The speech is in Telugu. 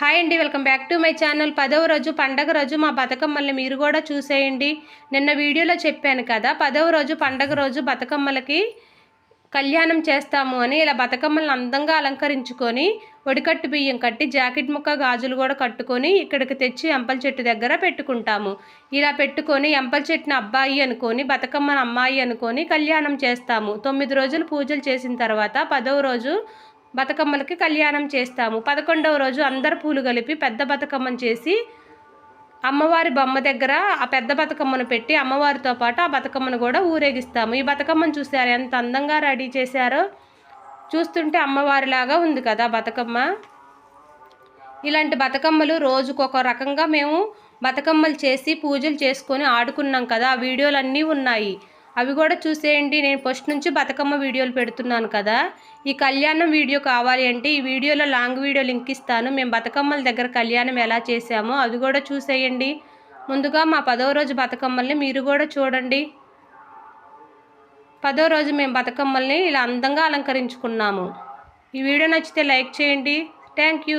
హాయ్ అండి welcome back to my channel. పదవ రోజు పండగ రోజు మా బతుకమ్మల్ని మీరు కూడా చూసేయండి. నిన్న వీడియోలో చెప్పాను కదా పదవ రోజు పండగ రోజు బతుకమ్మలకి కళ్యాణం చేస్తాము అని ఇలా బతుకమ్మలను అందంగా అలంకరించుకొని ఒడికట్టు బియ్యం కట్టి జాకెట్ ముక్క గాజులు కూడా కట్టుకొని ఇక్కడికి తెచ్చి ఎంపల చెట్టు దగ్గర పెట్టుకుంటాము. ఇలా పెట్టుకొని ఎంపల చెట్టుని అబ్బాయి అనుకొని బతుకమ్మను అమ్మాయి అనుకొని కళ్యాణం చేస్తాము. తొమ్మిది రోజులు పూజలు చేసిన తర్వాత పదవ రోజు బతుకమ్మలకి కళ్యాణం చేస్తాము. పదకొండవ రోజు అందరు పూలు కలిపి పెద్ద బతుకమ్మను చేసి అమ్మవారి బొమ్మ దగ్గర ఆ పెద్ద బతుకమ్మను పెట్టి అమ్మవారితో పాటు ఆ బతుకమ్మను కూడా ఊరేగిస్తాము. ఈ బతుకమ్మను చూసారు ఎంత అందంగా రెడీ చేశారో. చూస్తుంటే అమ్మవారిలాగా ఉంది కదా బతుకమ్మ. ఇలాంటి బతుకమ్మలు రోజుకొక రకంగా మేము బతుకమ్మలు చేసి పూజలు చేసుకొని ఆడుకున్నాం కదా. ఆ వీడియోలు అన్నీ ఉన్నాయి. అవి కూడా చూసేయండి. నేను ఫస్ట్ నుంచి బతుకమ్మ వీడియోలు పెడుతున్నాను కదా. ఈ కళ్యాణం వీడియో కావాలి అంటే ఈ వీడియోలో లాంగ్ వీడియో లింక్ ఇస్తాను. మేము బతుకమ్మల దగ్గర కళ్యాణం ఎలా చేసామో అవి కూడా చూసేయండి. ముందుగా మా పదవ రోజు బతుకమ్మల్ని మీరు కూడా చూడండి. పదో రోజు మేము బతుకమ్మల్ని ఇలా అందంగా అలంకరించుకున్నాము. ఈ వీడియో నచ్చితే లైక్ చేయండి. Thank you.